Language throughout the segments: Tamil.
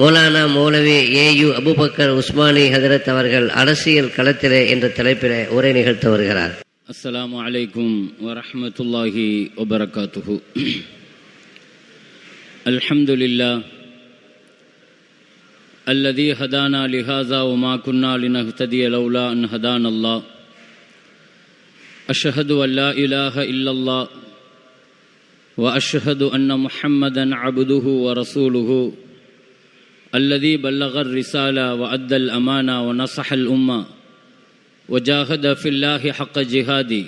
மௌலானா மௌலவி ஏயு அபுபக்கர் உஸ்மானி ஹதரத் அவர்கள் அரசியல் களத்திலே என்ற தலைப்பிலே உரை நிகழ்த்த வருகிறார். அஸ்லாம் அலைக்கும் வரமத்துல்லாஹி வபரகாத்துஹு. அல்ஹம்துலில்லா الذي ஹதானா லிஹாசா உமா كنا لنهتدي لولا أن هدانا الله أشهد أن لا إله إلا الله وأشهد أن محمدا عبده ورسوله الذي بلغ الرسالة وأدى الأمانة ونصح الأمة وجاهد في الله حق جهادي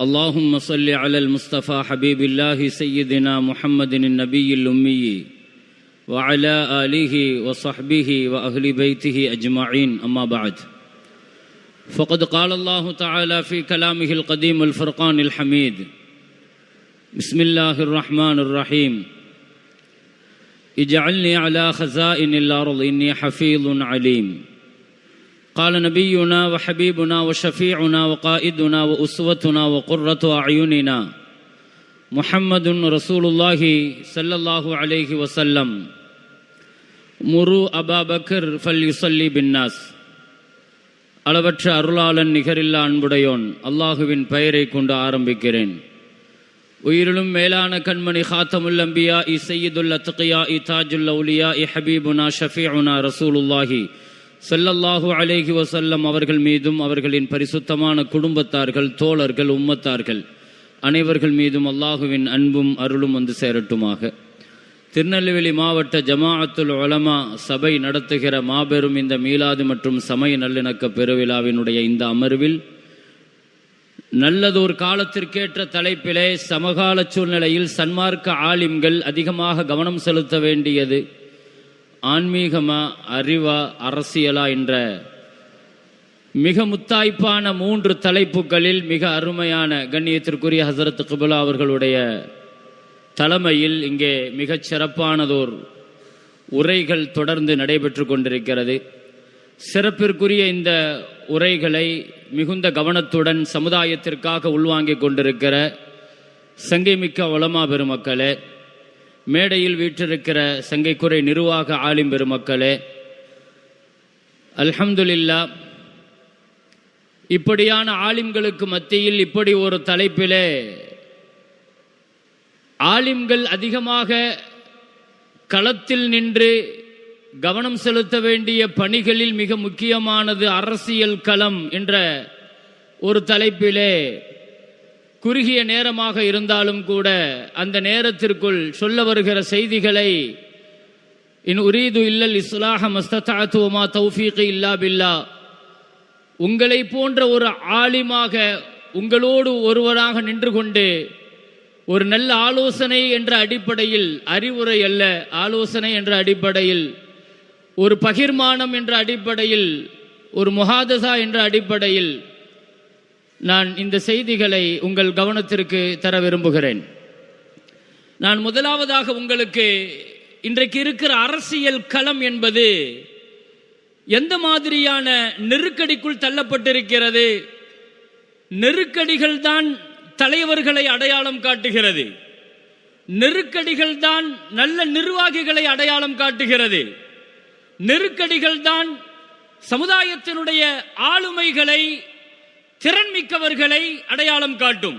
اللهم صل على المصطفى حبيب الله سيدنا محمد النبي الأمي وعلى آله وصحبه وأهل بيته أجمعين. أما بعد فقد قال الله تعالى في كلامه القديم الفرقان الحميد بسم الله الرحمن الرحيم. اجعلني على خزائن الأرض إني حفيظ عليم قال نبينا وحبيبنا وشفيعنا وقائدنا وأسوتنا وقرة أعيننا محمد رسول الله صلى الله عليه وسلم مروا أبا بكر فليصلي بالناس அளவற்ற அருளாளன் நிகரில்லா அன்புடையோன் அல்லாஹுவின் பெயரை கொண்டு ஆரம்பிக்கிறேன் உயிரிலும் மேலான கண்மணி ஹாத்தமுல் அம்பியா இ சையீதுல் அத்கியா இ தாஜுல் அவுலியா இ ஹபீபுனா ஷஃபிஉனா ரசூலுல்லாஹி ஸல்லல்லாஹு அலேஹி வசல்லம் அவர்கள் மீதும் அவர்களின் பரிசுத்தமான குடும்பத்தார்கள் தோழர்கள் உம்மத்தார்கள் அனைவர்கள் மீதும் அல்லாஹுவின் அன்பும் அருளும் வந்து சேரட்டுமாக. திருநெல்வேலி மாவட்ட ஜமாஅத்துல் உலமா சபை நடத்துகிற மாபெரும் இந்த மீலாது மற்றும் சமய நல்லிணக்க பெருவிழாவினுடைய இந்த அமர்வில் நல்லதொரு காலத்திற்கேற்ற தலைப்பிலே சமகால சூழ்நிலையில் சன்மார்க்க ஆலிம்கள் அதிகமாக கவனம் செலுத்த வேண்டியது ஆன்மீகமா அறிவா அரசியலா என்ற மிக முத்தாய்ப்பான மூன்று தலைப்புகளில் மிக அருமையான கண்ணியத்திற்குரிய ஹசரத் குபுலா அவர்களுடைய தலைமையில் இங்கே மிகச் சிறப்பானதோர் உரைகள் தொடர்ந்து நடைபெற்று கொண்டிருக்கிறது. சிறப்பிற்குரிய இந்த உரைகளை மிகுந்த கவனத்துடன் சமுதாயத்திற்காக உள்வாங்கிக் கொண்டிருக்கிற சங்கைமிக்க வளமா பெருமக்களே மேடையில் வீற்றிருக்கிற சங்கைக்குறை நிர்வாக ஆலிம் பெருமக்களே அல்ஹம்துலில்லா இப்படியான ஆலிம்களுக்கு மத்தியில் இப்படி ஒரு தலைப்பிலே ஆலிம்கள் அதிகமாக களத்தில் நின்று கவனம் செலுத்த வேண்டிய பணிகளில் மிக முக்கியமானது அரசியல் களம் என்ற ஒரு தலைப்பிலே குறுகிய நேரமாக இருந்தாலும் கூட அந்த நேரத்திற்குள் சொல்ல வருகிற செய்திகளை இன் உரீது இல்லல் இஸ்லாஹ மஸ்தத்தாத்துவமா தௌஃபீக்கு இல்லா பில்லா. உங்களை போன்ற ஒரு ஆலிமாக உங்களோடு ஒருவராக நின்று கொண்டு ஒரு நல்ல ஆலோசனை என்ற அடிப்படையில் அறிவுரை அல்ல ஆலோசனை என்ற அடிப்படையில் ஒரு பகிர்மானம் என்ற அடிப்படையில் ஒரு முகாதசா என்ற அடிப்படையில் நான் இந்த செய்திகளை உங்கள் கவனத்திற்கு தர விரும்புகிறேன். நான் முதலாவதாக உங்களுக்கு இன்றைக்கு இருக்கிற அரசியல் களம் என்பது எந்த மாதிரியான நெருக்கடிக்குள் தள்ளப்பட்டிருக்கிறது? நெருக்கடிகள் தான் தலைவர்களை அடையாளம் காட்டுகிறது. நெருக்கடிகள் தான் நல்ல நிர்வாகிகளை அடையாளம் காட்டுகிறது. நெருக்கடிகள் தான் சமுதாயத்தினுடைய ஆளுமைகளை திறன்மிக்கவர்களை அடையாளம் காட்டும்.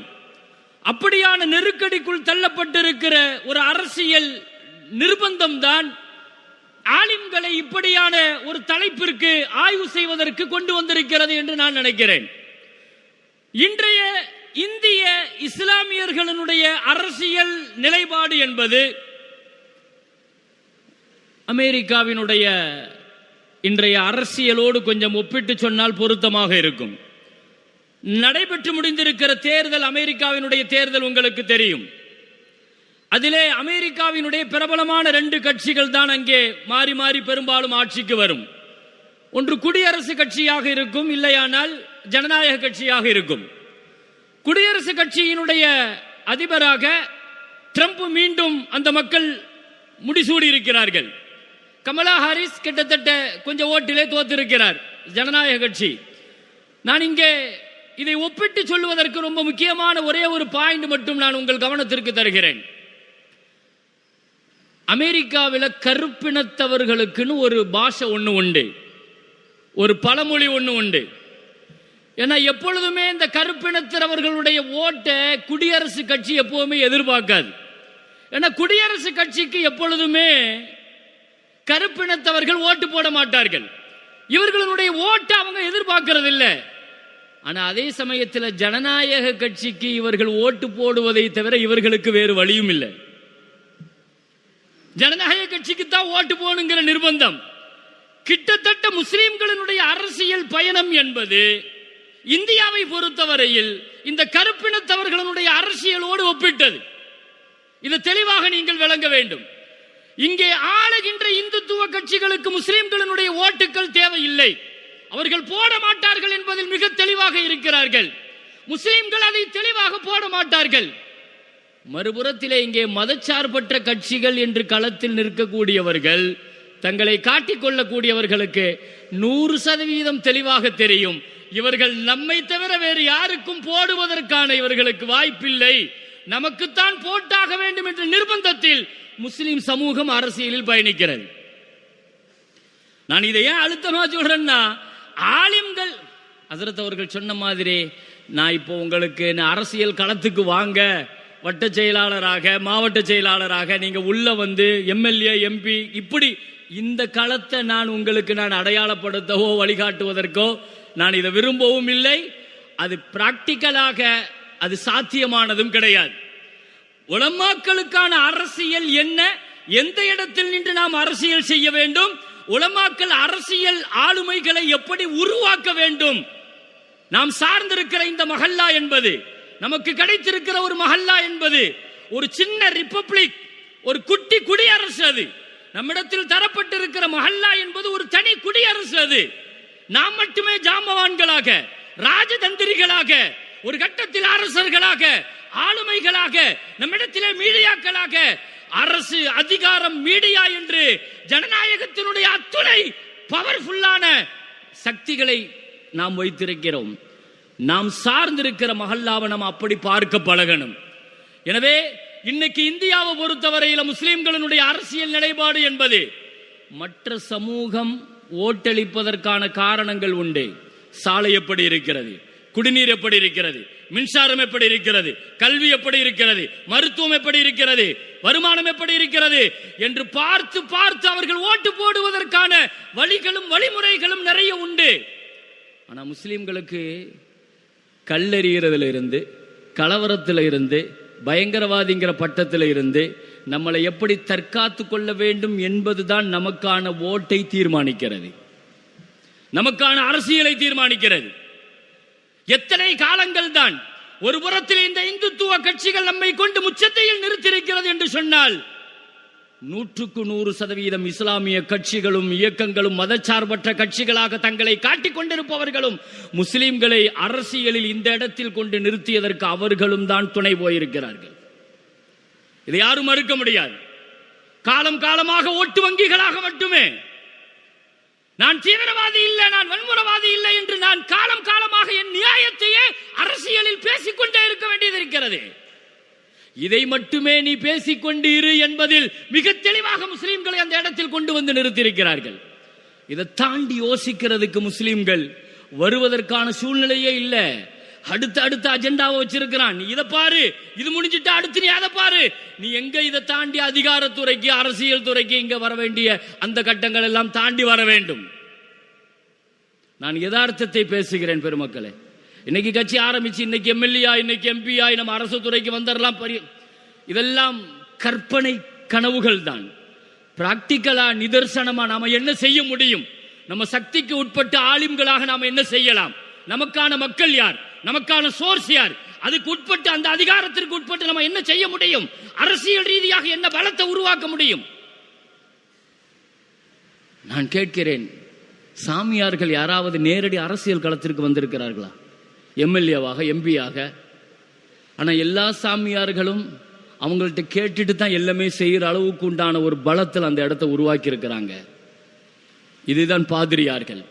அப்படியான நெருக்கடிக்குள் தள்ளப்பட்டிருக்கிற ஒரு அரசியல் நிர்பந்தம் தான் ஆலிம்களை இப்படியான ஒரு தலைப்பிற்கு ஆய்வு செய்வதற்கு கொண்டு வந்திருக்கிறது என்று நான் நினைக்கிறேன். இன்றைய இந்திய இஸ்லாமியர்களுடைய அரசியல் நிலைப்பாடு என்பது அமெரிக்காவினுடைய இன்றைய அரசியலோடு கொஞ்சம் ஒப்பிட்டு சொன்னால் பொருத்தமாக இருக்கும். நடைபெற்று முடிந்திருக்கிற தேர்தல் அமெரிக்காவினுடைய தேர்தல் உங்களுக்கு தெரியும். அதிலே அமெரிக்காவினுடைய பிரபலமான ரெண்டு கட்சிகள் தான் அங்கே மாறி மாறி பெரும்பாலும் ஆட்சிக்கு வரும். ஒன்று குடியரசு கட்சியாக இருக்கும் இல்லையானால் ஜனநாயக கட்சியாக இருக்கும். குடியரசு கட்சியினுடைய அதிபராக ட்ரம்ப் மீண்டும் அந்த மக்கள் முடிசூடி இருக்கிறார்கள் கமலா ஹாரிஸ் கிட்டத்தட்ட கொஞ்சம் ஓட்டிலே தோத்திருக்கிறார் ஜனநாயக கட்சி. நான் இங்கே இதை ஒப்பிட்டு சொல்லுவதற்கு ரொம்ப முக்கியமான ஒரே ஒரு பாயிண்ட் மட்டும் நான் உங்கள் கவனத்திற்கு தருகிறேன். அமெரிக்காவில் கருப்பினத்தவர்களுக்குன்னு ஒரு பாஷை ஒன்று உண்டு. ஒரு பழமொழி ஒன்று உண்டு. ஏன்னா எப்பொழுதுமே இந்த கருப்பினத்தவர்களுடைய ஓட்டை குடியரசு கட்சி எப்பவுமே எதிர்பார்க்காது. ஏன்னா குடியரசு கட்சிக்கு எப்பொழுதுமே கருப்பினத்தவர்கள் ஓட்டு போட மாட்டார்கள். இவர்களுடைய ஓட்டை அவங்க எதிர்பார்க்கறது இல்லை ஆனா அதே சமயத்தில் ஜனநாயக கட்சிக்கு இவர்கள் ஓட்டு போடுவதை தவிர இவர்களுக்கு வேறு வழியும் இல்லை. ஜனநாயக கட்சிக்கு தான் ஓட்டு போகணுங்கிற நிர்பந்தம். கிட்டத்தட்ட முஸ்லிம்களினுடைய அரசியல் பயணம் என்பது இந்தியாவை பொறுத்தவரையில் இந்த கருப்பினத்தவர்களுடைய அரசியலோடு ஒப்பிட்டது. இது தெளிவாக நீங்கள் விளங்க வேண்டும். இங்கே ஆளுகின்ற இந்துத்துவ கட்சிகளுக்கு முஸ்லிம்களினுடைய ஓட்டுகள் தேவையில்லை. அவர்கள் போட மாட்டார்கள் என்பதில் மிக தெளிவாக இருக்கிறார்கள். முஸ்லிம்கள் அதை தெளிவாக போட மாட்டார்கள். மறுபுறத்திலே இங்கே மதச்சார்பற்ற கட்சிகள் என்று களத்தில் நிற்கக்கூடியவர்கள் தங்களை காட்டிக் கொள்ளக்கூடியவர்களுக்கு நூறு சதவீதம் தெளிவாக தெரியும். இவர்கள் நம்மை தவிர வேறு யாருக்கும் போடுவதற்கான இவர்களுக்கு வாய்ப்பில்லை. நமக்குத்தான் போட்டாக வேண்டும் என்ற நிர்பந்தத்தில் முஸ்லிம் சமூகம் அரசியலில் பயணிக்கிறது. நான் இதை ஏன் அழுத்தமா சொல்றேன்னா ஆலிம்கள் ஹசரத் அவர்கள் சொன்ன மாதிரி நான் இப்போ உங்களுக்கு நான் அரசியல் களத்துக்கு வாங்க வட்ட செயலாளராக மாவட்ட செயலாளராக நீங்க உள்ள வந்து எம்எல்ஏ எம்பி இப்படி இந்த களத்தை நான் உங்களுக்கு நான் அடையாளப்படுத்தவோ வழிகாட்டுவதற்கோ நான் இதை விரும்பவும் இல்லை. அது பிராக்டிக்கலாக அது சாத்தியமானதும் கிடையாது. உலமாக்களுக்கான அரசியல் என்ன? எந்த இடத்தில் நின்று நாம் அரசியல் செய்ய வேண்டும்? உலமாக்கள் அரசியல் ஆளுமைகளை எப்படி உருவாக்க வேண்டும்? நாம் சார்ந்திருக்கிற இந்த மஹல்லா என்பது நமக்கு கிடைத்திருக்கிற ஒரு மஹல்லா என்பது ஒரு சின்ன ரிப்பப்ளிக் ஒரு குட்டி குடியரசு அது. நம்மிடத்தில் தரப்பட்டிருக்கிற மஹல்லா என்பது ஒரு தனி குடியரசு அது. நாம் மட்டுமே ஜாமவான்களாக ராஜதந்திரிகளாக ஒரு கட்டத்தில் அரசர்களாக ஆளுமைகளாக நம்மிடத்திலே மீடியாக்களாக அரசு அதிகாரம் மீடியா என்று ஜனநாயகத்தினுடைய அத்துணை பவர்ஃபுல்லான சக்திகளை நாம் வைத்திருக்கிறோம். நாம் சார்ந்திருக்கிற மகல்லாவை நாம் அப்படி பார்க்க பழகணும். எனவே இன்னைக்கு இந்தியாவை பொறுத்தவரையில் முஸ்லிம்களினுடைய அரசியல் நிலைப்பாடு என்பது மற்ற சமூகம் ஓட்டளிப்பதற்கான காரணங்கள் உண்டு. சாலை எப்படி இருக்கிறது? குடிநீர் எப்படி இருக்கிறது? மின்சாரம் எப்படி இருக்கிறது? கல்வி எப்படி இருக்கிறது? மருத்துவம் எப்படி இருக்கிறது? வருமானம் எப்படி இருக்கிறது? என்று பார்த்து பார்த்து அவர்கள் ஓட்டு போடுவதற்கான வழிகளும் வழிமுறைகளும் நிறைய உண்டு. ஆனா முஸ்லிம்களுக்கு கல்லெறிகிறதுல இருந்து கலவரத்தில் இருந்து பயங்கரவாதிங்கிற பட்டத்தில் இருந்து நம்மளை எப்படி தற்காத்து கொள்ள வேண்டும் என்பதுதான் நமக்கான ஓட்டை தீர்மானிக்கிறது. நமக்கான அரசியலை தீர்மானிக்கிறது. எத்தனை காலங்கள் தான் ஒரு புறத்தில் இந்த இந்துத்துவ கட்சிகள் நம்மை கொண்டு முச்சத்தையில் நிறுத்தியிருக்கிறது என்று சொன்னால் நூற்றுக்கு நூறு சதவீதம் இஸ்லாமிய கட்சிகளும் இயக்கங்களும் மதச்சார்பற்ற கட்சிகளாக தங்களை காட்டிக் கொண்டிருப்பவர்களும் முஸ்லிம்களை அரசியலில் இந்த இடத்தில் கொண்டு நிறுத்தியதற்கு அவர்களும் தான் துணை போயிருக்கிறார்கள். இதை யாரும் மறுக்க முடியாது. காலம் காலமாக ஓட்டு வங்கிகளாக மட்டுமே நான் தீவிரவாதி இல்லை நான் வன்முறவாதி இல்லை என்று நான் காலம் காலமாக என் நியாயத்தையே அரசியலில் பேசிக்கொண்டே இருக்க வேண்டியது இருக்கிறது. இதை மட்டுமே நீ பேசிக்கொண்டு இரு என்பதில் மிக தெளிவாக முஸ்லிம்களை அந்த இடத்தில் கொண்டு வந்து நிறுத்தியிருக்கிறார்கள். இதை தாண்டி யோசிக்கிறதுக்கு முஸ்லிம்கள் வருவதற்கான சூழ்நிலையே இல்லை. அடுத்த அடுத்த அஜெண்டாவை வச்சிருக்கிறான். நீ இதை பாரு. இது முடிஞ்சிட்டு அடுத்து நீ அதை பாரு. நீ எங்க இதை தாண்டி அதிகாரத்துறைக்கு அரசியல் துறைக்கு இங்க வர வேண்டிய அந்த கட்டங்கள் எல்லாம் தாண்டி வர வேண்டும். நான் யதார்த்தத்தை பேசுகிறேன் பெருமக்களே. இன்னைக்கு கட்சி ஆரம்பிச்சு இன்னைக்கு எம்எல்ஏ இன்னைக்கு எம்பியா நம்ம அரசு துறைக்கு வந்துடலாம் பெரிய இதெல்லாம் கற்பனை கனவுகள் தான். பிராக்டிக்கலா நிதர்சனமா நாம என்ன செய்ய முடியும்? நம்ம சக்திக்கு உட்பட்டு ஆலிம்களாக நாம என்ன செய்யலாம்? நமக்கான மக்கள் யார்? நமக்கான சோர்ஸ் யார்? அதுக்கு உட்பட்டு அந்த அதிகாரத்திற்கு உட்பட்டு நம்ம என்ன செய்ய முடியும்? அரசியல் ரீதியாக என்ன பலத்தை உருவாக்க முடியும்? நான் கேட்கிறேன் சாமியார்கள் யாராவது நேரடி அரசியல் களத்திற்கு வந்திருக்கிறார்களா? எம்எல்ஏவாக எம்பியாக. ஆனால் எல்லா சாமியார்களும் அவங்கள்ட்ட கேட்டுட்டு தான் எல்லாமே செய்கிற அளவுக்கு உண்டான ஒரு பலத்தில் அந்த இடத்த உருவாக்கி இருக்கிறாங்க இதுதான் பாதிரியார்கள்.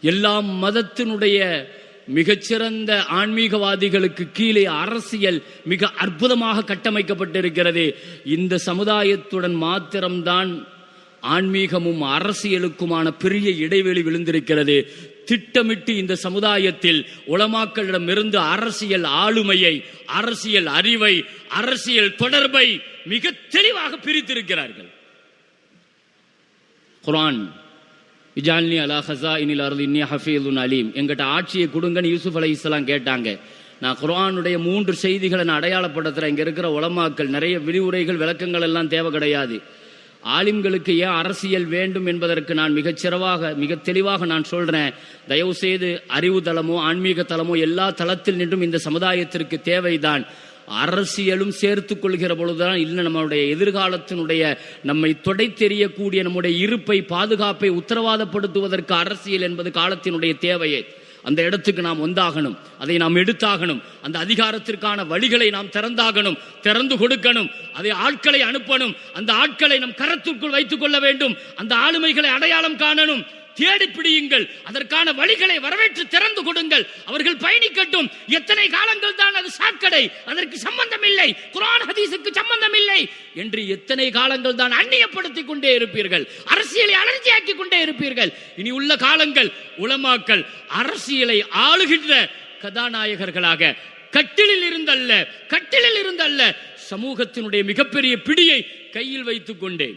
எல்லா மதத்தினுடைய மிகச்சிறந்த ஆன்மீகவாதிகளுக்கு கீழே அரசியல் மிக அற்புதமாக கட்டமைக்கப்பட்டிருக்கிறது. இந்த சமுதாயத்துடன் மாத்திரம்தான் ஆன்மீகமும் அரசியலுக்குமான பெரிய இடைவெளி விழுந்திருக்கிறது. திட்டமிட்டு இந்த சமுதாயத்தில் உலமாக்களிடமிருந்து அரசியல் ஆளுமையை அரசியல் அறிவை அரசியல் தொடர்பை மிக தெளிவாக பிரித்திருக்கிறார்கள். குரான் இஜால்னி அலா ஹசா இனில் அருள் இன்னி ஹஃபீதுன் அலீம். எங்கிட்ட ஆட்சியை கொடுங்கன்னு யூசுப் அலை இஸ்லாம் கேட்டாங்க. நான் குரானுடைய மூன்று செய்திகளை நான் அடையாளப்படுத்துறேன். இங்கே இருக்கிற உலமாக்கள் நிறைய விரிவுரைகள் விளக்கங்கள் எல்லாம் தேவை கிடையாது. ஆலிம்களுக்கு ஏன் அரசியல் வேண்டும் என்பதற்கு நான் மிகச் சிறவாக மிக தெளிவாக நான் சொல்றேன். தயவு செய்து அறிவு தளமோ ஆன்மீக தளமோ எல்லா தளத்தில் நின்றும் இந்த சமுதாயத்திற்கு தேவைதான். அரசியலும் சேர்த்து கொள்கிற பொழுதுதான் இல்லை நம்மளுடைய எதிர்காலத்தினுடைய நம்மை தொடை தெரியக்கூடிய நம்முடைய இருப்பை பாதுகாப்பை உத்தரவாதப்படுத்துவதற்கு அரசியல் என்பது காலத்தினுடைய தேவையே. அந்த இடத்துக்கு நாம் வந்தாகணும். அதை நாம் எடுத்தாகணும். அந்த அதிகாரத்திற்கான வழிகளை நாம் திறந்தாகணும். திறந்து கொடுக்கணும். அதை ஆட்களை அனுப்பணும். அந்த ஆட்களை நம் கரத்திற்குள் வைத்துக் கொள்ள வேண்டும். அந்த ஆளுமைகளை அடையாளம் காணணும். தேடி பிடியுங்கள். அதற்கான வழிகளை வரவேற்று திறந்து கொடுங்கள். அவர்கள் பயணிக்கட்டும். எத்தனை காலங்கள் தான் அது சாக்கடை. அதற்கு சம்பந்தம் இல்லை குரான் ஹதீஸுக்கு சம்பந்தம் இல்லை என்று எத்தனை காலங்கள் தான் அந்நியப்படுத்திக் கொண்டே இருப்பீர்கள். அரசியலை அலர்ஜியாக்கி கொண்டே இருப்பீர்கள். இனி உள்ள காலங்கள் உளமாக்கல் அரசியலை ஆளுகின்ற கதாநாயகர்களாக கட்டிலில் இருந்தல்ல கட்டிலில் இருந்தல்ல சமூகத்தினுடைய மிகப்பெரிய பிடியை கையில் வைத்துக் கொண்டேன்.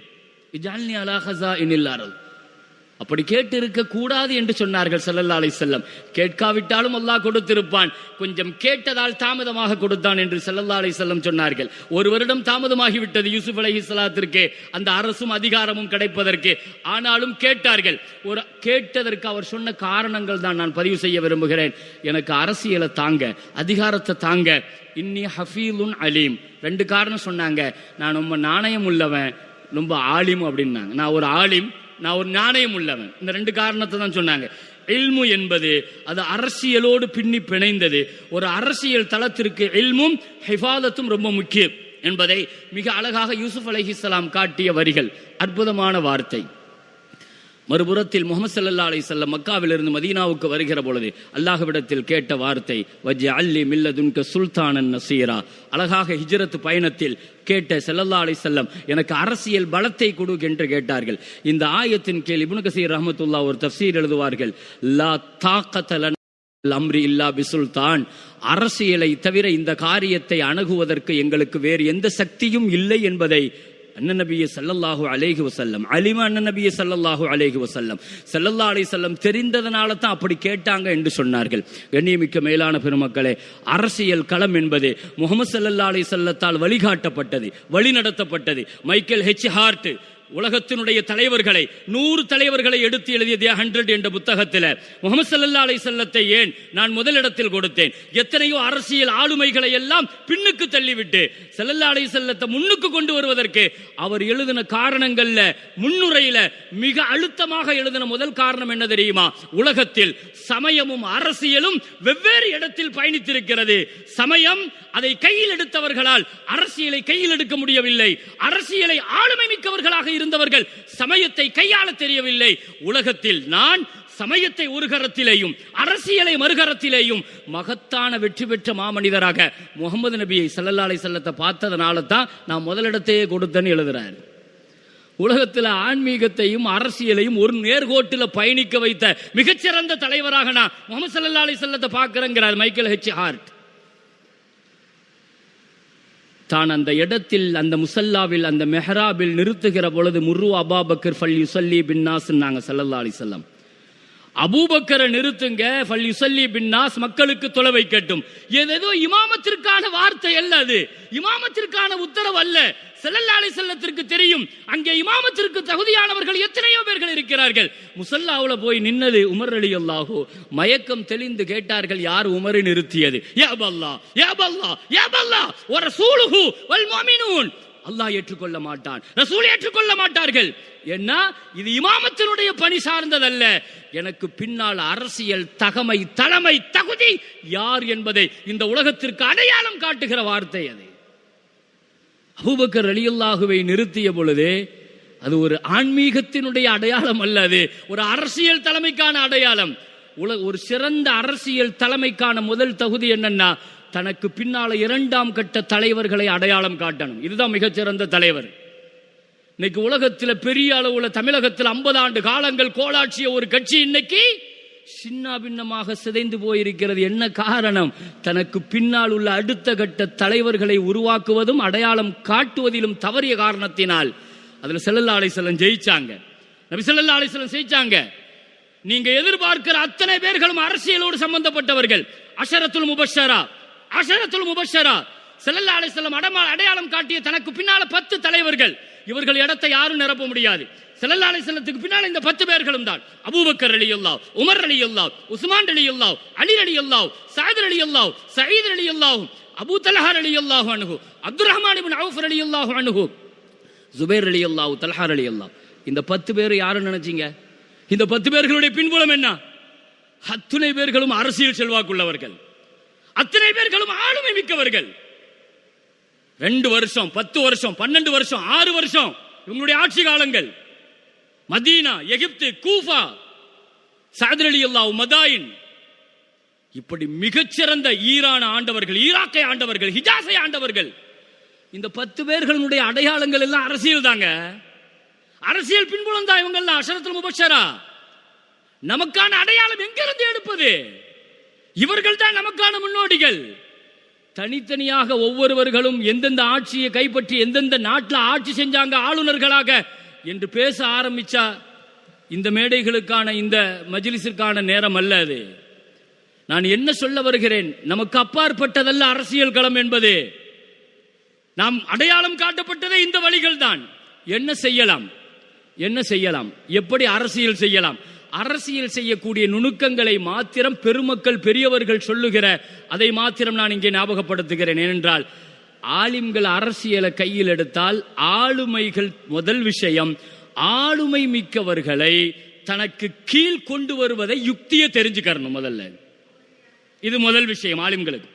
இஜால்னி அலா ஹஸா இனில்லாரல் அப்படி கேட்டு இருக்க கூடாது என்று சொன்னார்கள் ஸல்லல்லாஹு அலை செல்லம் கேட்காவிட்டாலும் அல்லாஹ் கொடுத்திருப்பான். கொஞ்சம் கேட்டதால் தாமதமாக கொடுத்தான் என்று ஸல்லல்லாஹு அலை செல்லம் சொன்னார்கள். ஒரு வருடம் தாமதமாகிவிட்டது யூசுப் யூசுப் அலைஹிஸ்ஸலாத்திற்கு அந்த அரசும் அதிகாரமும் கிடைப்பதற்கு. ஆனாலும் கேட்டார்கள். ஒரு கேட்டதற்கு அவர் சொன்ன காரணங்கள் தான் நான் பதிவு செய்ய விரும்புகிறேன். எனக்கு அரசியலை தாங்க அதிகாரத்தை தாங்க. இன்னி ஹஃபீலுன் அலீம். ரெண்டு காரணம் சொன்னாங்க. நான் ரொம்ப நாணயம் உள்ளவன் ரொம்ப ஆலிம் அப்படின்னாங்க. நான் ஒரு ஆலிம் நான் ஒரு நாணயம் உள்ளவன். இந்த ரெண்டு காரணத்தை தான் சொன்னாங்க. எல்மு என்பது அது அரசியலோடு பின்னி பிணைந்தது. ஒரு அரசியல் தளத்திற்கு எல்மும் ஹிஃபாதத்தும் ரொம்ப முக்கியம் என்பதை மிக அழகாக யூசுப் அலஹிஸ்லாம் காட்டிய வரிகள். அற்புதமான வார்த்தை. மறுபுறத்தில் முகமது சல்லா அலி செல்லம் மக்காவிலிருந்து மதீனாவுக்கு வருகிற பொழுது அல்லாஹ்விடத்தில் கேட்ட வார்த்தை வஜ்ஜ அல்லி மில்லதுன்க சுல்தானன் நசீரா. அழகாக ஹிஜ்ரத் பயணத்தில் கேட்ட செல்லல்லா அலி செல்லம் எனக்கு அரசியல் பலத்தை கொடு என்று கேட்டார்கள். இந்த ஆயத்தின் கீழ் இபுனு கசீர் ரஹமத்துல்லா ஒரு தஃசீர் எழுதுவார்கள் லா தாக்கத்தலன் அம்ரி இல்லா பிசுல்தான். அரசியலை தவிர இந்த காரியத்தை அணுகுவதற்கு எங்களுக்கு வேறு எந்த சக்தியும் இல்லை என்பதை அண்ணன் நபியை சல்லல்லாஹு அலேஹி வசல்லம் அலிமா அண்ணன் நபியை சல்லல்லாஹு அலேஹி வசல்லம் சல்லல்லா அலி செல்லம் தெரிந்ததனால தான் அப்படி கேட்டாங்க என்று சொன்னார்கள். கண்ணியமிக்க மேலான பெருமக்களே அரசியல் களம் என்பது முகமது சல்லல்லா அலி செல்லத்தால் வழிகாட்டப்பட்டது வழிநடத்தப்பட்டது. மைக்கேல் ஹெச் ஹார்ட் உலகத்தினுடைய தலைவர்களை நூறு தலைவர்களை எடுத்து எழுதிய தி ஹண்ட்ரட் என்ற புத்தகத்தில். முகமது சல்லா அலை செல்லத்தை ஏன் நான் முதலிடத்தில் கொடுத்தேன்? எத்தனையோ அரசியல் ஆளுமைகளை எல்லாம் பின்னுக்கு தள்ளிவிட்டு செல்லல்லா அலை செல்லத்தை முன்னுக்கு கொண்டு வருவதற்கு அவர் எழுதின காரணங்கள்ல முன்னுரையில மிக அழுத்தமாக எழுதின முதல் காரணம் என்ன தெரியுமா? உலகத்தில் சமயமும் அரசியலும் வெவ்வேறு இடத்தில் பயணித்திருக்கிறது. சமயம் அதை கையில் எடுத்தவர்களால் அரசியலை கையில் எடுக்க முடியவில்லை. அரசியலை ஆளுமை மிக்கவர்களாக இருந்தவர்கள் சமயத்தை கையாள தெரியவில்லை. உலகத்தில் நான் சமயத்தை ஒரு கரத்திலேயும் அரசியலை மறுகரத்திலேயும் மகத்தான வெற்றி பெற்ற மாமனிதராக முகமது நபியை சல்லல்லாலை செல்லத்தை பார்த்ததுனால தான் நான் முதலிடத்தையே கொடுத்தேன்னு எழுதுறாரு. உலகத்தில் ஆன்மீகத்தையும் அரசியலையும் ஒரு நேர்கோட்டில் பயணிக்க வைத்த மிகச்சிறந்த தலைவராக நான் முகமது சல்லா அலி செல்லத்தை பார்க்குறேங்கிறார் மைக்கேல் ஹெச் ஹார்ட். தான் அந்த இடத்தில் அந்த முசல்லாவில் அந்த மெஹராபில் நிறுத்துகிற பொழுது முர்ரு அபாபக்கர் ஃபல் யுசல்லி பின்னாஸ் நாங்கள் சல்லல்லா அலி செல்லம் அபூபக்கரை நிறுத்துங்க பள்ளி சொல்லி பின்னாஸ் மக்களுக்கு தொலை வைக்கட்டும். ஏதேதோ இமாமத்திற்கான வார்த்தை அல்ல அது. இமாமத்திற்கான உத்தரவு அல்ல. செல்லல்லாலை செல்லத்திற்கு தெரியும். அங்கே இமாமத்திற்கு தகுதியானவர்கள் எத்தனையோ பேர்கள் இருக்கிறார்கள். முசல்லாவுல போய் நின்னது உமர் அலி அல்லாஹோ மயக்கம் தெளிந்து கேட்டார்கள் யார் உமரை நிறுத்தியது? யாபல்லா யாபல்லா யாபல்லா ஒரு சூழுகு வல் முஃமினூன் அல்லாஹ் ஏற்றுக்கொள்ள மாட்டான். ரசூல் ஏற்றுக்கொள்ள மாட்டார்கள். என்ன இது இமாமத்தினுடைய பணி சார்ந்ததல்ல. எனக்கு பின்னால் அரசியல் தகமை தலைமை தகுதி யார் என்பதை இந்த உலகத்திற்கு அடையாளம் காட்டுகிற வார்த்தை அது. அபூபக்கர் அலியுல்லாகுவை நிறுத்திய பொழுது அது ஒரு ஆன்மீகத்தினுடைய அடையாளம் அல்ல அது. ஒரு அரசியல் தலைமைக்கான அடையாளம். உல ஒரு சிறந்த அரசியல் தலைமைக்கான முதல் தகுதி என்னன்னா தனக்கு பின்னால இரண்டாம் கட்ட தலைவர்களை அடையாளம் காட்டணும். இதுதான் மிகச்சிறந்த தலைவர். இன்னைக்கு உலகத்தில் பெரிய அளவுல தமிழகத்தில் ஐம்பது ஆண்டு காலங்கள் கோலாட்சிய ஒரு கட்சி இன்னைக்கு சின்ன பின்னமாக சிதைந்து போயிருக்கிறது. என்ன காரணம்? தனக்கு பின்னால் உள்ள அடுத்த கட்ட தலைவர்களை உருவாக்குவதும் அடையாளம் காட்டுவதிலும் தவறிய காரணத்தினால் அதுல செல்லல்லா அலிசல்லம் ஜெயிச்சாங்க. நபி செல்லல்லா அலைஹி ஜெயிச்சாங்க. நீங்க எதிர்பார்க்கிற அத்தனை பேர்களும் அரசியலோடு சம்பந்தப்பட்டவர்கள். அஷரத்துல் முபஷரா அஷரத்துல் முபஷரா செல்லல்லா அலைஹி வஸல்லம் அடமா அடையாளம் காட்டிய தனக்கு பின்னால பத்து தலைவர்கள். இவர்கள் இடத்தை யாரும் நிரப்ப முடியாது. செல்லல்லா அலைஹி வஸல்லத்துக்கு இந்த பத்து பேர்களும் தான். அபூபக்கர் ரலியல்லாஹு உமர் அலி ரலியல்லாஹு உஸ்மான் ரலியல்லாஹு அலி ரலியல்லாஹு அலி ரலியல்லாஹு சயீத் ரலியல்லாஹு அபூ அலி ரலியல்லாஹு அணுகு அப்துல் ரஹ்மான் அல்லாஹ் அனுகு ஜுபேர் அலி அல்லாஹ் தலஹார் அலி அல்லாஹ் இந்த பத்து பேர் யாருன்னு நினைச்சீங்க? இந்த பத்து பேர்களுடைய பின்புலம் என்ன? அத்துணை பேர்களும் அரசியல் செல்வாக்குள்ளவர்கள். அத்தனை பேர்களும் ஆளுமை மிக்கவர்கள். ரெண்டு வருஷம் பத்து வருஷம் பன்னெண்டு வருஷம் ஆறு வருஷம் இவங்களுடைய ஆட்சி காலங்கள். மதீனா எகிப்து கூஃபா சாதர் அலி அல்லாஹ் மதாயின். இப்படி மிகச்சிறந்த ஈரான ஆண்டவர்கள் ஈராக்கை ஆண்டவர்கள் ஹிஜாஸை ஆண்டவர்கள். இந்த பத்து பேர்களுடைய அடையாளங்கள் எல்லாம் அரசியல் தாங்க. அரசியல் பின்புலம் தான் இவங்கெல்லாம் அஷரத்துல் முபஷரா. நமக்கான அடையாளம் எங்கிருந்து எடுப்பது? இவர்கள் தான் நமக்கான முன்னோடிகள். தனித்தனியாக ஒவ்வொருவர்களும் எந்தெந்த ஆட்சியை கைப்பற்றி எந்தெந்த நாட்டில் ஆட்சி செஞ்சாங்க ஆளுநர்களாக என்று பேச ஆரம்பிச்சா இந்த மேடைகளுக்கான இந்த மஜிலிசிற்கான நேரம் அல்ல அது. நான் என்ன சொல்ல வருகிறேன்? நமக்கு அப்பாற்பட்டதல்ல அரசியல் களம் என்பது. நாம் அடையாளம் காட்டப்பட்டதே இந்த வழிகள் தான் என்ன செய்யலாம்? என்ன செய்யலாம்? எப்படி அரசியல் செய்யலாம்? அரசியல் செய்யக்கூடிய நுணுக்கங்களை மாத்திரம் பெருமக்கள் பெரியவர்கள் சொல்லுகிற அதை மாத்திரம் நான் இங்கே ஞாபகப்படுத்துகிறேன். ஏனென்றால் ஆலிம்கள் அரசியலை கையில் எடுத்தால் ஆளுமைகள் முதல் விஷயம் ஆளுமை மிக்கவர்களை தனக்கு கீழ் கொண்டு வருவதை யுக்தியை தெரிஞ்சுக்கணும் முதல்ல. இது முதல் விஷயம் ஆலிம்களுக்கு.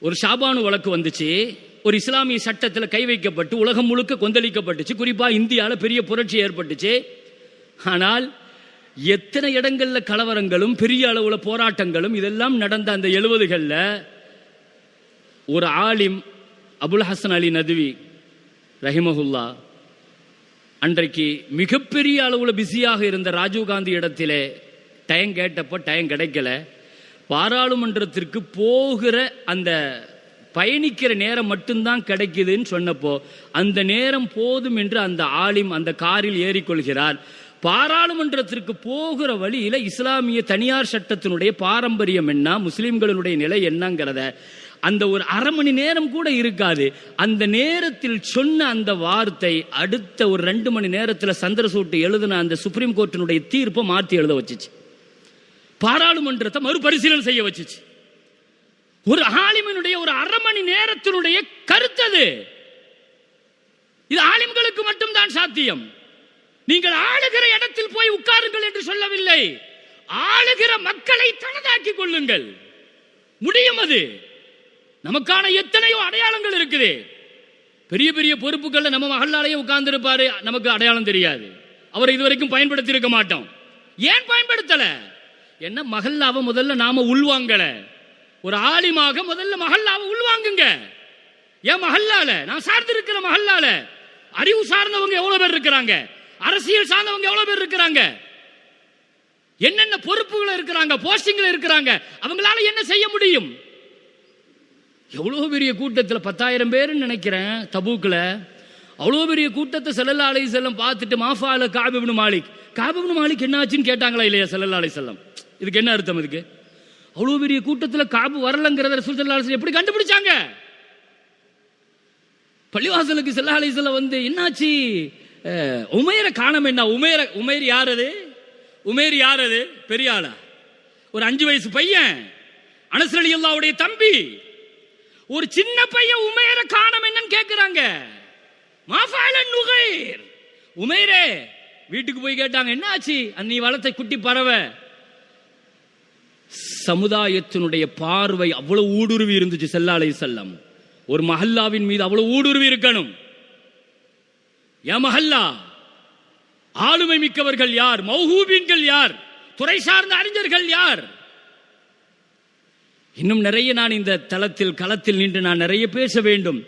ஒரு ஷாபானு வழக்கு வந்துச்சு ஒரு இஸ்லாமிய சட்டத்தில் கை வைக்கப்பட்டு உலகம் முழுக்க கொந்தளிக்கப்பட்டுச்சு குறிப்பா இந்தியாவில் பெரிய புரட்சி ஏற்பட்டுச்சு. ஆனால் எத்தனை இடங்கள்ல கலவரங்களும் பெரிய அளவுல போராட்டங்களும் இதெல்லாம் நடந்த அந்த எழுபதுகள்ல ஒரு ஆலிம் அபுல் ஹசன் அலி நதுவி ரஹிமஹுல்லா அன்றைக்கு மிகப்பெரிய அளவுல பிஸியாக இருந்த ராஜீவ்காந்தி இடத்திலே டைம் கேட்டப்போ டைம் கிடைக்கல. பாராளுமன்றத்திற்கு போகிற அந்த பயணிக்கிற நேரம் மட்டும்தான் கிடைக்குதுன்னு சொன்னப்போ அந்த நேரம் போதும் என்று அந்த ஆலிம் அந்த காரில் ஏறிக்கொள்கிறார். பாராளுமன்றத்திற்கு போகிற வழியில இஸ்லாமிய தனியார் சட்டத்தினுடைய பாரம்பரியம் என்ன முஸ்லிம்களுடைய நிலை என்னங்கிறத அந்த ஒரு அரை மணி நேரம் கூட இருக்காது. அந்த நேரத்தில் சொன்ன அந்த வார்த்தை அடுத்த ஒரு ரெண்டு மணி நேரத்தில் சந்திரசூட்டு எழுதின அந்த சுப்ரீம் கோர்ட்டினுடைய தீர்ப்பை மாற்றி எழுத வச்சுச்சு. பாராளுமன்றத்தை மறுபரிசீலனை செய்ய வச்சுச்சு. ஒரு ஆலிமனுடைய ஒரு அரை மணி நேரத்தினுடைய கருத்தது இது ஆலிம்களுக்கு மட்டும்தான் சாத்தியம். நீங்கள் ஆளுகிற இடத்தில் போய் உட்காருங்கள் என்று சொல்லவில்லை. ஆளுகிற மக்களை தனதாக்கிக் கொள்ளுங்கள். முடியும் அது. நமக்கான எத்தனையோ அடையாளங்கள் இருக்குது. பெரிய பெரிய பொறுப்புகள்ல நம்ம மகளாலேயே உட்கார்ந்து இருப்பாரு நமக்கு அடையாளம் தெரியாது. அவரை இதுவரைக்கும் பயன்படுத்தி இருக்க மாட்டோம். ஏன் பயன்படுத்தல? என்ன மகல்லாவை முதல்ல நாம உள்வாங்கல. ஒரு ஆலிமாக முதல்ல மகல்லாவை உள்வாங்குங்க. ஏன் மகல்லால நான் சார்ந்து இருக்கிற மகல்லால அறிவு சார்ந்தவங்க எவ்வளவு பேர் இருக்கிறாங்க? அரசியல் சார்ந்தவங்க எவ்வளவு பேர் இருக்கிறாங்க? என்னென்ன பொறுப்புகள் இருக்கிறாங்க? போஸ்டிங்ல இருக்கிறாங்க. அவங்களால என்ன செய்ய முடியும்? எவ்வளவு பெரிய கூட்டத்தில் பத்தாயிரம் பேர்னு நினைக்கிறேன் தபூக்கில். அவ்வளோ பெரிய கூட்டத்தை செல்லல்லா அலை செல்லம் பார்த்துட்டு மாஃபால காபிபின் மாலிக். காபிபின் மாலிக் என்ன ஆச்சுன்னு கேட்டாங்களா இல்லையா செல்லல்லா அலை செல்லம் இதுக்கு என்ன அர்த்தம் இதுக்கு? அவ்வளோ பெரிய கூட்டத்தில் காபு வரலங்கிறத ரசூல் எப்படி கண்டுபிடிச்சாங்க? பள்ளிவாசலுக்கு செல்லா அலை செல்லம் வந்து என்னாச்சு? உமையரை காணம் என்ன? உமையர உமையர் யார் அது உமேர் யார் அது பெரிய ஆளா ஒரு அஞ்சு வயசு பையன் அனசரலி அல்லாவுடைய தம்பி. ஒரு சின்ன பையன் உமேர காணம் என்னன்னு கேட்கிறாங்க மாஃபாலன் நுகைர். உமைரே வீட்டுக்கு போய் கேட்டாங்க என்ன ஆச்சு நீ வளர்த்த குட்டி பறவை. சமுதாயத்தினுடைய பார்வை அவ்வளவு ஊடுருவி இருந்துச்சு செல்லாலை செல்லம். ஒரு மஹல்லாவின் மீது அவ்வளவு ஊடுருவி இருக்கணும். ஏன் மஹல்லா. ஆளுமை மிக்கவர்கள் யார்? மௌஹூபீன்கள் யார்? துறை சார்ந்த அறிஞர்கள் யார்? இன்னும் நிறைய நான் இந்த தளத்தில் களத்தில் நின்று நான் நிறைய பேச வேண்டும்.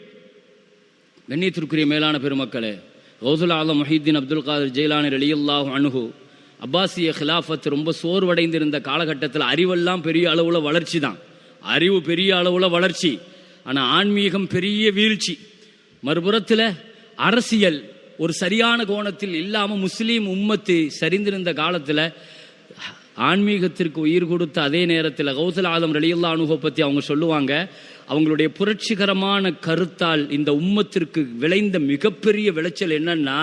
கண்ணியத்திற்குரிய மேலான பெருமக்களே கௌசுல் ஆலம் மொஹிதீன் அப்துல் காதர் ஜெயிலானர் அலியுல்லாஹ் அணுகு அப்பாசிய கிலாஃபத் ரொம்ப சோர்வடைந்திருந்த காலகட்டத்தில் அறிவெல்லாம் பெரிய அளவில் வளர்ச்சி தான். அறிவு பெரிய அளவில் வளர்ச்சி. ஆனால் ஆன்மீகம் பெரிய வீழ்ச்சி. மறுபுறத்தில் அரசியல் ஒரு சரியான கோணத்தில் இல்லாமல் முஸ்லீம் உம்மத்து சரிந்திருந்த காலத்தில் ஆன்மீகத்திற்கு உயிர் கொடுத்த அதே நேரத்தில் கௌசல் ஆதம் ரலியுல்லா அனுகோ பற்றி அவங்க சொல்லுவாங்க அவங்களுடைய புரட்சிகரமான கருத்தால் இந்த உம்மத்திற்கு விளைந்த மிகப்பெரிய விளைச்சல் என்னன்னா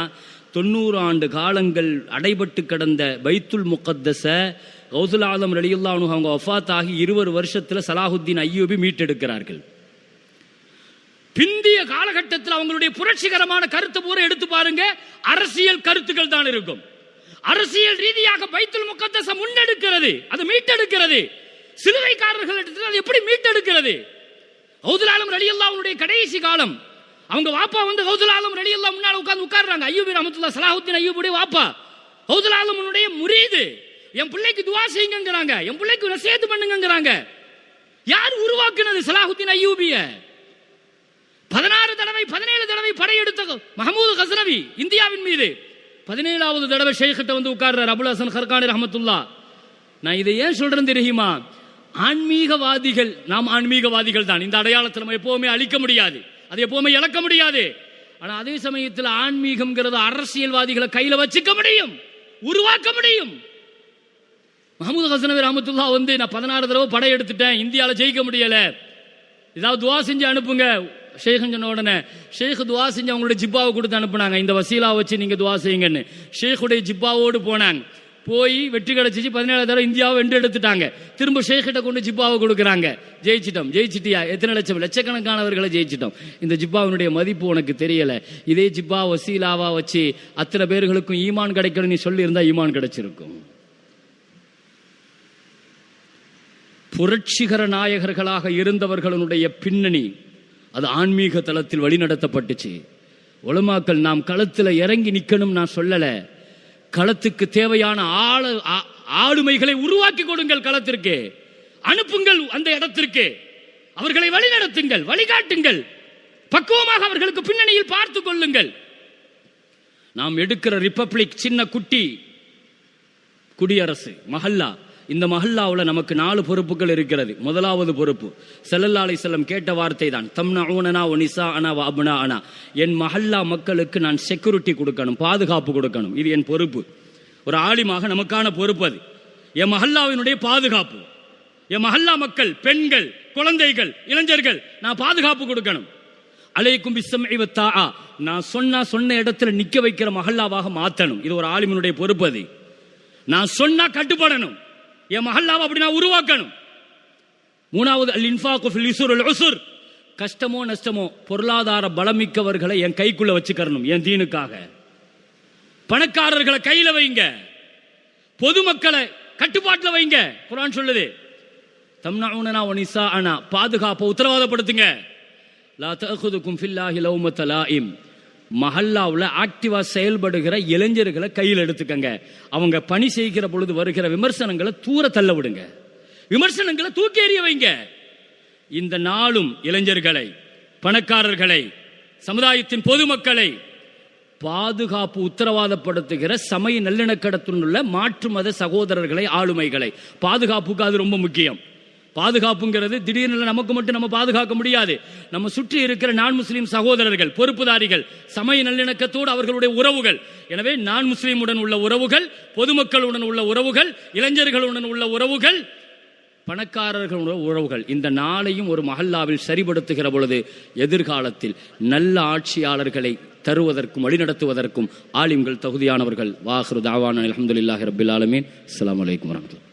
தொண்ணூறு ஆண்டு காலங்கள் அடைபட்டு கிடந்த பைத்துல் முகத்தஸ கௌசுல் ஆலம் ரலியுல்லா அனுகு அவங்க ஒஃபாத் ஆகி இருபது வருஷத்தில் சலாஹுத்தீன் ஐயூபி மீட்டெடுக்கிறார்கள். பிந்திய காலகட்டத்தில் அவங்களுடைய புரட்சிகரமான கருத்து பூரா எடுத்து பாருங்க அரசியல் கருத்துக்கள் தான் இருக்கும். அரசியல் ரீதியாக பைத்துல் முகத்தச முன்னெடுக்கிறது அது மீட்டெடுக்கிறது. சிலுவைக்காரர்கள் எடுத்து அது எப்படி மீட்டெடுக்கிறது? ஹவுதுலாலம் ரலியல்லாவுடைய கடைசி காலம். அவங்க வாப்பா வந்து ஹவுதுலாலம் ரலியல்லா முன்னால் உட்கார்ந்து உட்கார்றாங்க. ஐயூபி ரஹமத்துல்லா சலாஹுத்தீன் ஐயூபுடைய வாப்பா. ஹவுதுலாலமுடைய முரீது. என் பிள்ளைக்கு துவா செய்யுங்கிறாங்க என் பிள்ளைக்கு நசீஹத் பண்ணுங்கிறாங்க யார் உருவாக்குனது சலாஹுத்தீன் ஐயூபியை? பதினாறு தடவை பதினேழு தடவை படையெடுத்த மஹமூது கஸ்ரவி இந்தியாவின் மீது. பதினேழாவது தடவை ஷேக்கிட்ட வந்து உட்கார்றார் அபுல் ஹசன் ஹர்கானி ரஹமத்துல்லா. நான் இதை ஏன் சொல்றேன் தெரியுமா? ஆன்மீகவாதிகள் நாம் ஆன்மீகவாதிகள் தான். இந்த அடையாளத்தை நம்ம எப்பவுமே அழிக்க முடியாது. அதை எப்பவுமே இழக்க முடியாது. ஆனா அதே சமயத்தில் ஆன்மீகம்ங்கிறது அரசியல்வாதிகளை கையில வச்சுக்க முடியும். உருவாக்க முடியும். மஹமூது ஹசனவி ரஹமத்துல்லா வந்து நான் பதினாறு தடவை படையெடுத்துட்டேன். இந்தியாவில் ஜெயிக்க முடியல. ஏதாவது துவா செஞ்சு அனுப்புங்க. ஷேഖன் சொன்ன உடனே ஷேக் துவா செஞ்சு அவங்களுடைய ஜிப்பாவை கொடுத்து அனுப்புனாங்க. இந்த வசீலா வச்சு நீங்கள் துவா செய்யுங்கன்னு. ஷேக்குடைய ஜிப்பாவோடு போனாங்க. போய் வெற்றி கிடச்சிச்சு. பதினேழு தடவை இந்தியாவை வென்று எடுத்துட்டாங்க. திரும்ப ஷேக்கிட்ட கொண்டு ஜிப்பாவை கொடுக்குறாங்க. ஜெயிச்சிட்டோம். ஜெயிச்சிட்டியா? எத்தனை லட்சம்? லட்சக்கணக்கானவர்களை ஜெயிச்சிட்டோம். இந்த ஜிப்பாவினுடைய மதிப்பு உனக்கு தெரியலை. இதே ஜிப்பா வசீலாவா வச்சு அத்தனை பேர்களுக்கும் ஈமான் கிடைக்கணும் நீ சொல்லியிருந்தா ஈமான் கிடைச்சிருக்கும். புரட்சிகர நாயகர்களாக இருந்தவர்களுடைய பின்னணி அது ஆன்மீக தளத்தில் வழிநடத்தப்பட்டுச்சு. உலமாக்கள் நாம் களத்தில் இறங்கி நிற்கணும் நான் சொல்லலை. களத்துக்கு தேவையான ஆள ஆ- ஆளுமைகளை உருவாக்கி கொடுங்கள் களத்திற்கு. அனுப்புங்கள் அந்த இடத்திற்கு. அவர்களை வழிநடத்துங்கள் வழிகாட்டுங்கள். பக்குவமாக அவர்களுக்கு பின்னணியில் பார்த்து கொள்ளுங்கள். நாம் எடுக்கிற ரிப்பப்ளிக் சின்ன குட்டி குடியரசு மஹல்லா. இந்த மஹல்லாவில் நமக்கு நாலு பொறுப்புகள் இருக்கிறது. முதலாவது பொறுப்பு செல்லல்லா அலைஹி செல்லம் கேட்ட வார்த்தை தான் தம்னா ஊனனா ஒனிசா அனா அபுனா அனா என் மஹல்லா மக்களுக்கு நான் செக்யூரிட்டி கொடுக்கணும் பாதுகாப்பு கொடுக்கணும். இது என் பொறுப்பு. ஒரு ஆலிமாக நமக்கான பொறுப்பு அது. என் மஹல்லாவினுடைய பாதுகாப்பு. என் மஹல்லா மக்கள் பெண்கள் குழந்தைகள் இளைஞர்கள் நான் பாதுகாப்பு கொடுக்கணும். அலைக்கும் பிஸ்ஸம்இ நான் சொன்னா சொன்ன இடத்துல நிக்க வைக்கிற மஹல்லாவாக மாத்தணும். இது ஒரு ஆலிமினுடைய பொறுப்பு அது. நான் சொன்னா கட்டுப்படணும். என் மஹல்லாவை அப்படி நான் உருவாக்கணும். மூணாவது அல் இன்ஃபாக்கு உசுர். கஷ்டமோ நஷ்டமோ பொருளாதார பலமிக்கவர்களை என் கைக்குள்ள வச்சுக்கணும் என் தீனுக்காக. பணக்காரர்களை கையில வைங்க. பொதுமக்களை கட்டுப்பாட்டில் வைங்க. குரான் சொல்லுது தம்னா ஒனிசா அனா பாதுகாப்பை உத்தரவாதப்படுத்துங்க. லா தகுதுக்கும் ஃபில்லாஹி லௌமத லாயிம் மஹல்லாவில் ஆக்டிவா செயல்படுகிற இளைஞர்களை கையில் எடுத்துக்கங்க. அவங்க பணி செய்கிற பொழுது வருகிற விமர்சனங்களை தூர தள்ள விடுங்க. விமர்சனங்களை தூக்கி எறிய வைங்க. இந்த நாளும் இளைஞர்களை பணக்காரர்களை சமுதாயத்தின் பொதுமக்களை பாதுகாப்பு உத்தரவாதப்படுத்துகிற சமய நல்லிணக்கடத்துள்ள மாற்று மத சகோதரர்களை ஆளுமைகளை. பாதுகாப்புக்கு அது ரொம்ப முக்கியம். பாதுகாப்புங்கிறது திடீர்னு நமக்கு மட்டும் நம்ம பாதுகாக்க முடியாது. நம்ம சுற்றி இருக்கிற நான் முஸ்லீம் சகோதரர்கள் பொறுப்புதாரிகள் சமய நல்லிணக்கத்தோடு அவர்களுடைய உறவுகள். எனவே நான் முஸ்லீமுடன் உள்ள உறவுகள் பொதுமக்களுடன் உள்ள உறவுகள் இளைஞர்களுடன் உள்ள உறவுகள் பணக்காரர்களுடைய உறவுகள். இந்த நாளையும் ஒரு மஹல்லாவில் சரிபடுத்துகிற பொழுது எதிர்காலத்தில் நல்ல ஆட்சியாளர்களை தருவதற்கும் வழிநடத்துவதற்கும் ஆலிம்கள் தகுதியானவர்கள். வாஹரு தாவான அலமதுல்லாஹி ரபில் ஆலமீன். அஸ்ஸலாமு வலைக்கம் வரமத்துல